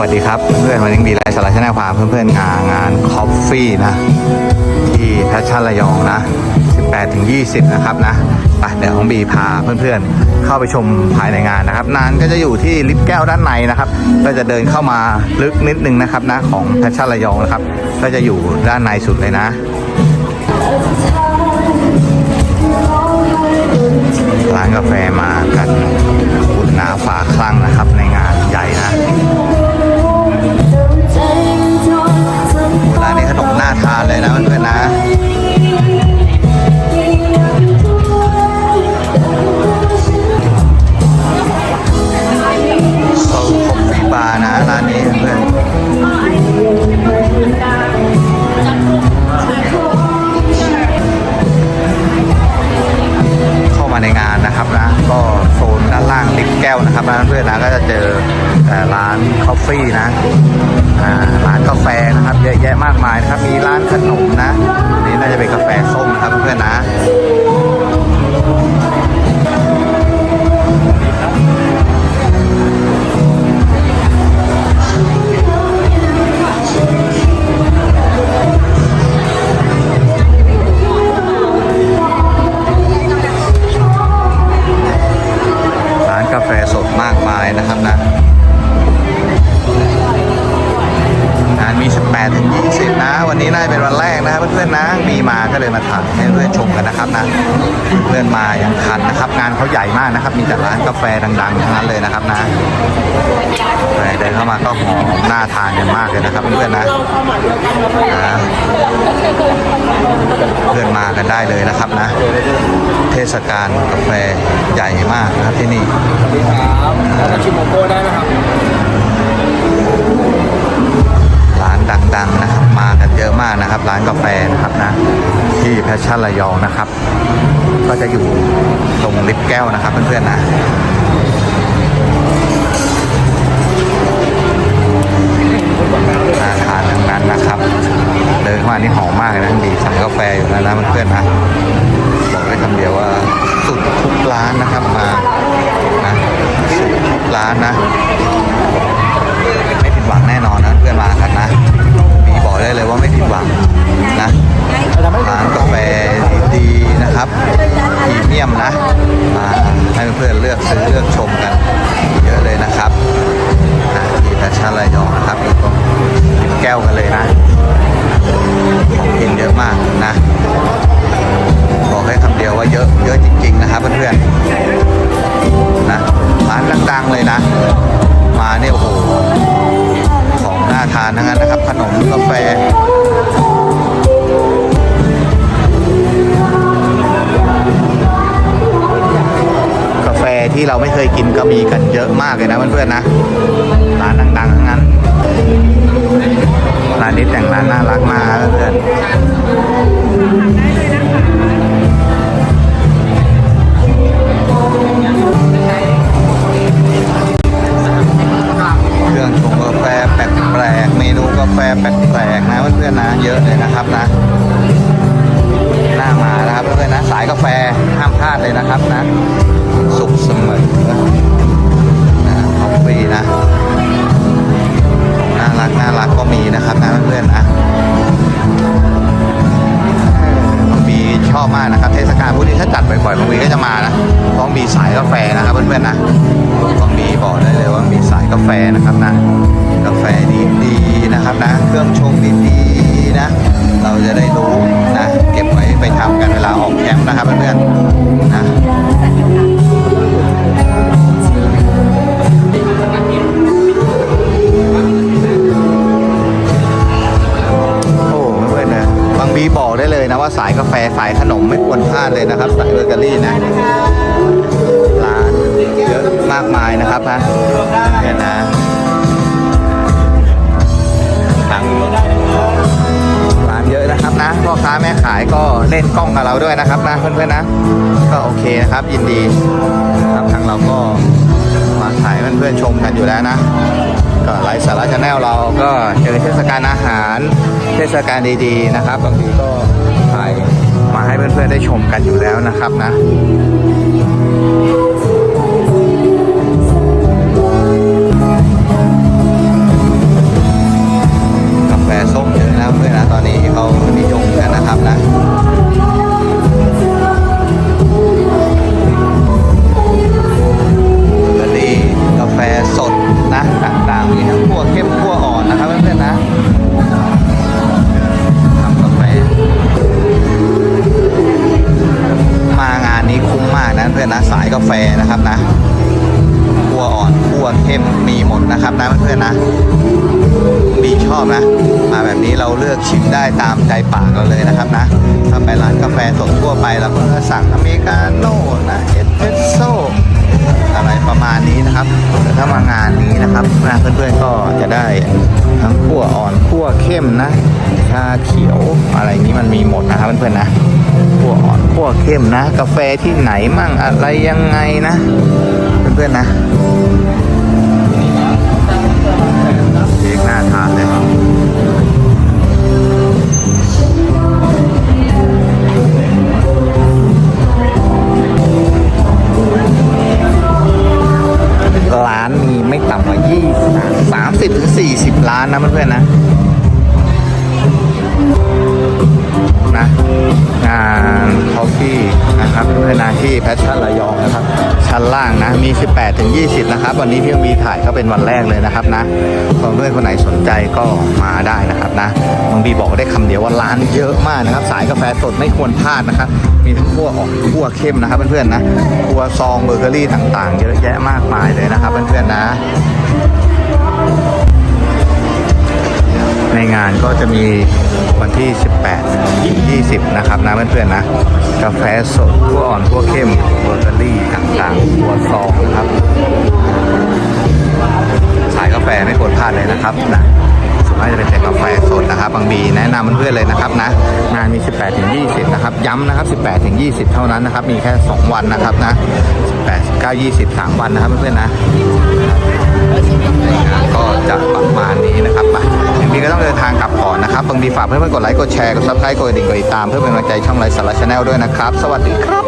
วัสดีครับเพื่อนๆวันนี้บีไลฟ์สาระชาแนลพาเพื่อนๆงานงานคอฟฟี่นะ ที่แพชชั่นระยองนะ 18ถึง20 นะครับนะไปเดี๋ยวของบีพาเพื่อนๆเข้าไปชมภายในงานนะครับนานก็จะอยู่ที่ลิฟต์แก้วด้านในนะครับ ก็จะเดินเข้ามาลึกนิดนึงนะครับนะของแพชชั่นระยองนะครับ ก็จะอยู่ด้านในสุดเลยนะร้านกาแฟมากันอุ่นหนาฝาคลัง ก้วนะครับนเพื่อนนะก็จะเจอร้านคอฟฟี่นะร้านกาแฟนะครับเยอะแยะมากมายนะครับมีร้านขนมนะนี่น่าจะเป็นกาแฟส้มนะครับเพื่อนนะ พื่อนชมกันนะครับนะเพื่อนมาอย่างคันนะครับ งานเขาใหญ่มากนะครับ มีแต่ร้านกาแฟดังๆทั้งนั้นเลยนะครับนะไปเดินเข้ามาก็หอมน่าทานกันมากเลยนะครับเพื่อนๆนะเพื่อนมากันได้เลยนะครับนะ เทศกาลกาแฟใหญ่มากนะครับที่นี่ครับชิมโมโก้ได้นะครับากนะครับ ร้านกาแฟนะครับนะ ที่แพชชั่นระยองนะครับ ก็จะอยู่ตรงลิฟต์แก้วนะครับ เพื่อนๆนะน่าทานทั้งนั้นนะครับ เดินเข้ามานี่หอมมากเลยนะดีสั่งกาแฟอยู่แล้วนะเพื่อนๆนะบอกได้คำเดียวว่าสุดทุกร้านนะครับมานะสุดทุกร้านนะไม่ผิดหวังแน่นอนนะเพื่อนมากันนะ วกันเลยนะกินเยอะมากนะ บอกให้คำเดียวว่าเยอะเยอะจริง ๆ นะครับเพื่อนๆนะร้านดังๆเลยนะ มาเนี่ยโอ้โหของน่าทานทั้งนั้นนะครับ ขนมกาแฟกาแฟที่เราไม่เคยกินก็มีกันเยอะมากเลยนะเพื่อนๆนะ แต่งร้านน่ารักมาก เพื่อนๆนะบางปีบอกได้เลยว่ามีสายกาแฟนะครับนะ กาแฟดีๆนะครับนะ เครื่องชงดีๆนะ เราจะได้รู้นะ เก็บไว้ไปทำกันเวลาออกแคมป์นะครับเพื่อนๆนะโอ้เพื่อนนะบางบีบอกได้เลยนะว่าสายกาแฟสายขนมไม่ควรพลาดเลยนะครับสายเบเกอรี่นะ เยอะมากมายนะครับนะเนี่ยนะทั้งร้านเยอะนะครับนะพ่อค้าแม่ขายก็เล่นกล้องกับเราด้วยนะครับนะเพื่อนๆนะ ก็โอเคนะครับยินดีครับทางเราก็มาถ่ายเพื่อนๆชมกันอยู่แล้วนะก็ไลฟ์สาระชาแนลเราก็เจอเทศกาลอาหาร เทศกาลดีๆนะครับบางทีก็ถ่ายมาให้เพื่อนๆได้ชมกันอยู่แล้วนะครับนะนะ เราเลือกชิมได้ตามใจปากเราเลยนะครับนะ ถ้าไปร้านกาแฟสดทั่วไปเราก็สั่งอเมริกาโน่นะเอสเปรสโซ่อะไรประมาณนี้นะครับแต่ถ้ามางานนี้นะครับนะเพื่อนๆก็จะได้ทั้งขั้วอ่อนขั้วเข้มนะชาเขียวอะไรนี้มันมีหมดนะครับเพื่อนๆนะขั้วอ่อนขั้วเข้มนะ กาแฟที่ไหนมั่งอะไรยังไงนะ เพื่อนๆนะ ง40ล้านนะเพื่อนๆนะนะงานคอฟฟี่นะครับเพื่อนๆที่แพชชั่นระยองนะครับ ชั้นล่างนะมี 18ถึง20 นะครับ วันนี้พี่มีถ่ายก็เป็นวันแรกเลยนะครับนะเพื่อนๆคนไหนสนใจก็มาได้นะครับนะบางบีบอกได้คำเดียวว่าร้านเยอะมากนะครับ สายกาแฟสดไม่ควรพลาดนะครับ มีทั้งขั้วออกขั้วเข้มนะครับเพื่อนๆนะขั้วซองเบเกอรี่ต่างๆเยอะแยะมากมายเลยนะครับเพื่อนๆนะานก็จะมีวันที่ 18-20 นะครับนะเพื่อนๆนะ กาแฟสดขั้วอ่อนขั้วเข้มเบเกอรี่ต่างๆขั้วซองนะครับสายกาแฟไม่ควรพลาดเลยนะครับนะส่วนมากจะเป็นแต่กาแฟสดนะครับ บางบีแนะนำเพื่อนๆเลยนะครับนะงานมี 18 ถึง 20 นะครับ ย้ำนะครับ 18 ถึง 20 เท่านั้นนะครับ มีแค่ 2 วันนะครับนะ 18 19 20 3 วันนะครับเพื่อนๆนะก็จะประมาณนี้นะครับ พีก็ต้องเดินทางกลับก่อนนะครับบางทีฝากเพื่อนๆกดไลค์กดแชร์กดซับสไครต์กดดิ่งกดติดตามเพื่อเป็นกำลังใจช่องไลฟ์สาระชาแนลด้วยนะครับ สวัสดีครับ